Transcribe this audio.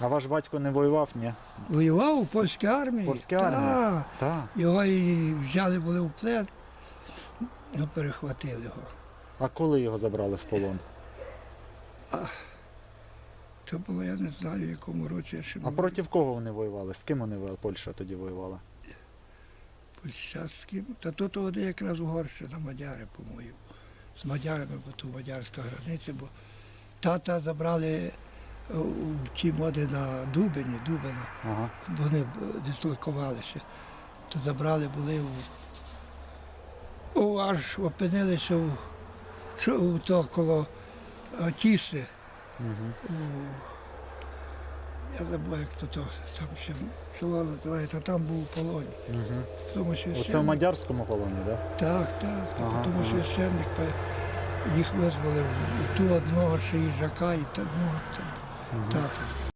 А ваш батько не воював, ні? Воював у польській армії. Польській армії? Так. Так. Його і взяли були в плен, ну перехватили його. А коли його забрали в полон? Це було, я не знаю, в якому році я ще А був. проти кого вони воювали? З ким вони воювали? Польща тоді воювала? Польщацьким. Та тут вони якраз Угорщина, мадяри, по-моєму. З мадярами, бо тут мадярська границя, бо тата забрали у ті моди на Дубині, Дубина. Ага. Вони дислокувалися. То забрали були у, у аж опинилися у, у то коло е, Тіси. Угу. Я забув, як то, то там ще село називається, там був у полоні. Угу. Тому Оце в мадярському полоні, так? так, так, так, Ага, тому ага. священник їх визволив ту одного ще їжака, і та одного там, 对